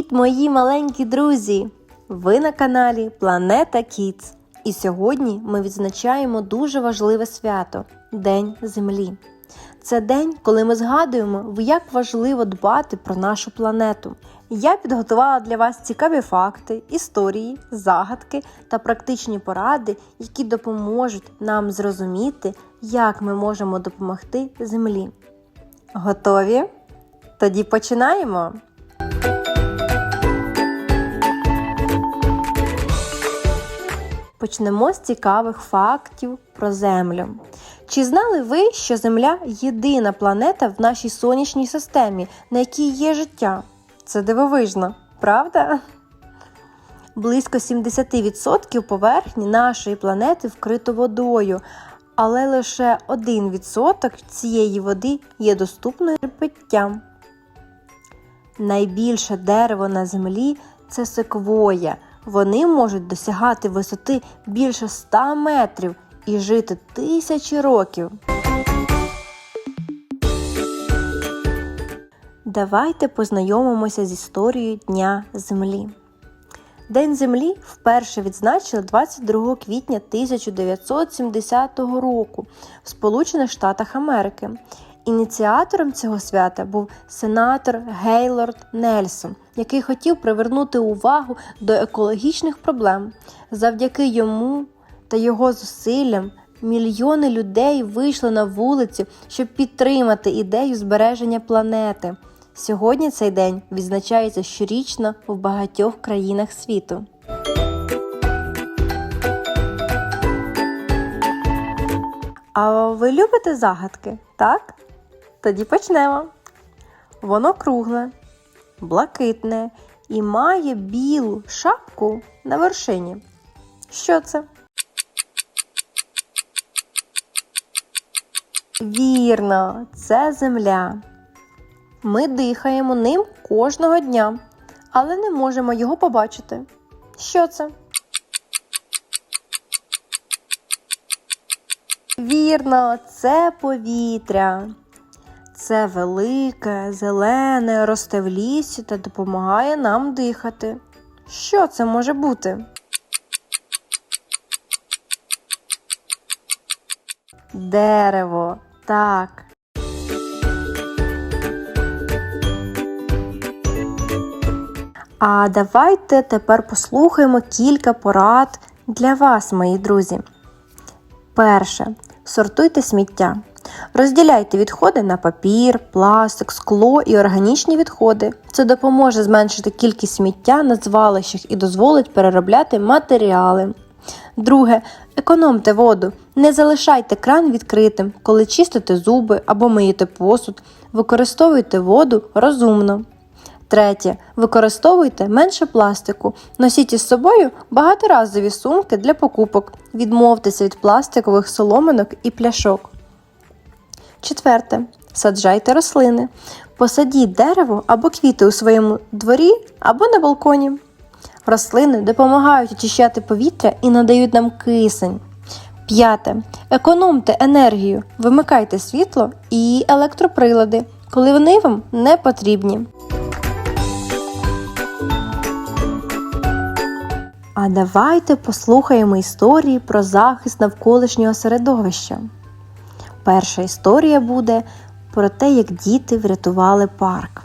Привіт, мої маленькі друзі! Ви на каналі Планета Кіц. І сьогодні ми відзначаємо дуже важливе свято День Землі. Це день, коли ми згадуємо, як важливо дбати про нашу планету. Я підготувала для вас цікаві факти, історії, загадки та практичні поради, які допоможуть нам зрозуміти, як ми можемо допомогти Землі. Готові? Тоді починаємо! Почнемо з цікавих фактів про Землю. Чи знали ви, що Земля єдина планета в нашій сонячній системі, на якій є життя? Це дивовижно, правда? Близько 70% поверхні нашої планети вкрито водою, але лише 1% цієї води є доступною для пиття. Найбільше дерево на землі це секвоя. Вони можуть досягати висоти більше 100 метрів і жити тисячі років. Давайте познайомимося з історією Дня Землі. День Землі вперше відзначили 22 квітня 1970 року в Сполучених Штатах Америки. Ініціатором цього свята був сенатор Гейлорд Нельсон, який хотів привернути увагу до екологічних проблем. Завдяки йому та його зусиллям мільйони людей вийшли на вулиці, щоб підтримати ідею збереження планети. Сьогодні цей день відзначається щорічно в багатьох країнах світу. А ви любите загадки, так? Тоді почнемо. Воно кругле, блакитне і має білу шапку на вершині. Що це? Вірно, це земля. Ми дихаємо ним кожного дня, але не можемо його побачити. Що це? Вірно, це повітря. Це велике, зелене, росте в лісі та допомагає нам дихати. Що це може бути? Дерево. Так. А давайте тепер послухаємо кілька порад для вас, мої друзі. Перше. Сортуйте сміття. Розділяйте відходи на папір, пластик, скло і органічні відходи. Це допоможе зменшити кількість сміття на звалищах і дозволить переробляти матеріали. Друге. Економте воду. Не залишайте кран відкритим, коли чистите зуби або миєте посуд. Використовуйте воду розумно. Третє. Використовуйте менше пластику. Носіть із собою багаторазові сумки для покупок. Відмовтеся від пластикових соломинок і пляшок. Четверте. Саджайте рослини. Посадіть дерево або квіти у своєму дворі або на балконі. Рослини допомагають очищати повітря і надають нам кисень. П'яте. Економте енергію. Вимикайте світло і електроприлади, коли вони вам не потрібні. А давайте послухаємо історії про захист навколишнього середовища. Перша історія буде про те, як діти врятували парк.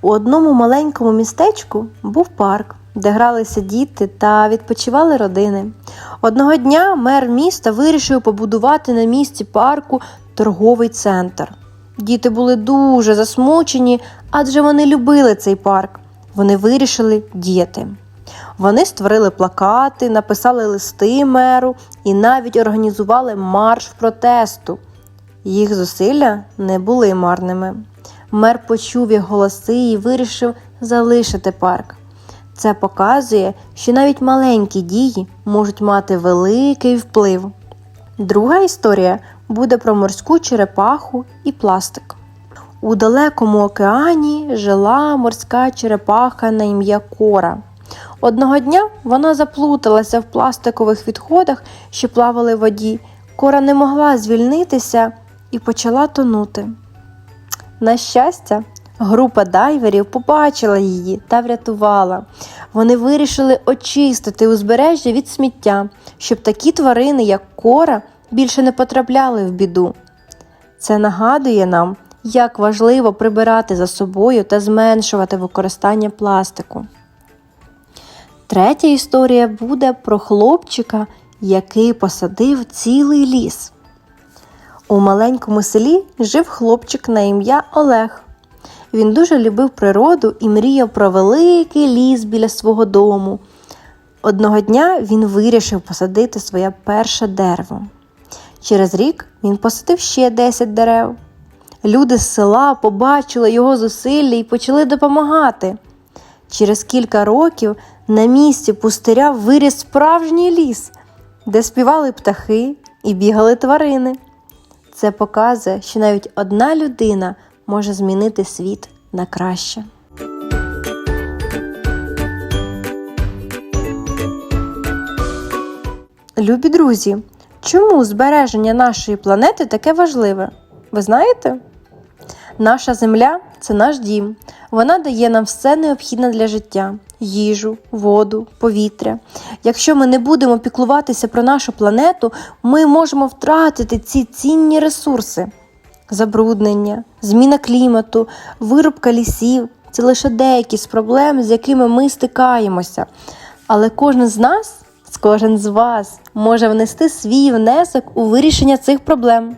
У одному маленькому містечку був парк, де гралися діти та відпочивали родини. Одного дня мер міста вирішив побудувати на місці парку торговий центр. Діти були дуже засмучені, адже вони любили цей парк. Вони вирішили діяти. Вони створили плакати, написали листи меру і навіть організували марш протесту. Їх зусилля не були марними. Мер почув їх голоси і вирішив залишити парк. Це показує, що навіть маленькі дії можуть мати великий вплив. Друга історія буде про морську черепаху і пластик. У далекому океані жила морська черепаха на ім'я Кора. Одного дня вона заплуталася в пластикових відходах, що плавали в воді. Кора не могла звільнитися і почала тонути. На щастя, Група дайверів побачила її та врятувала. Вони вирішили очистити узбережжя від сміття, щоб такі тварини, як кора, більше не потрапляли в біду. Це нагадує нам, як важливо прибирати за собою та зменшувати використання пластику. Третя історія буде про хлопчика, який посадив цілий ліс. У маленькому селі жив хлопчик на ім'я Олег. Він дуже любив природу і мріяв про великий ліс біля свого дому. Одного дня він вирішив посадити своє перше дерево. Через рік він посадив ще 10 дерев. Люди з села побачили його зусилля і почали допомагати. Через кілька років на місці пустиря виріс справжній ліс, де співали птахи і бігали тварини. Це показує, що навіть одна людина може змінити світ на краще. Любі друзі, чому збереження нашої планети таке важливе? Ви знаєте? Наша земля це наш дім. Вона дає нам все необхідне для життя: їжу, воду, повітря. Якщо ми не будемо піклуватися про нашу планету, ми можемо втратити ці цінні ресурси. Забруднення, зміна клімату, вирубка лісів це лише деякі з проблем, з якими ми стикаємося. Але кожен з нас, кожен з вас може внести свій внесок у вирішення цих проблем.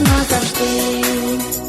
Радісно завжди.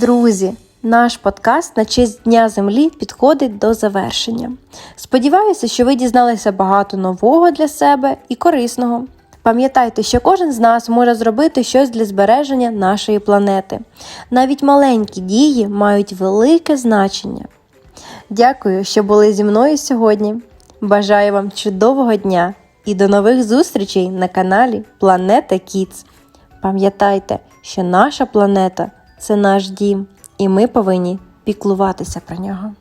Друзі, Наш подкаст на честь Дня Землі підходить до завершення. Сподіваюся, що ви дізналися багато нового для себе і корисного. Пам'ятайте, що кожен з нас може зробити щось для збереження нашої планети. Навіть маленькі дії мають велике значення. Дякую, що були зі мною сьогодні. Бажаю вам чудового дня і до нових зустрічей на каналі Планета Кіц. Пам'ятайте, що наша планета це наш дім, і ми повинні піклуватися про нього.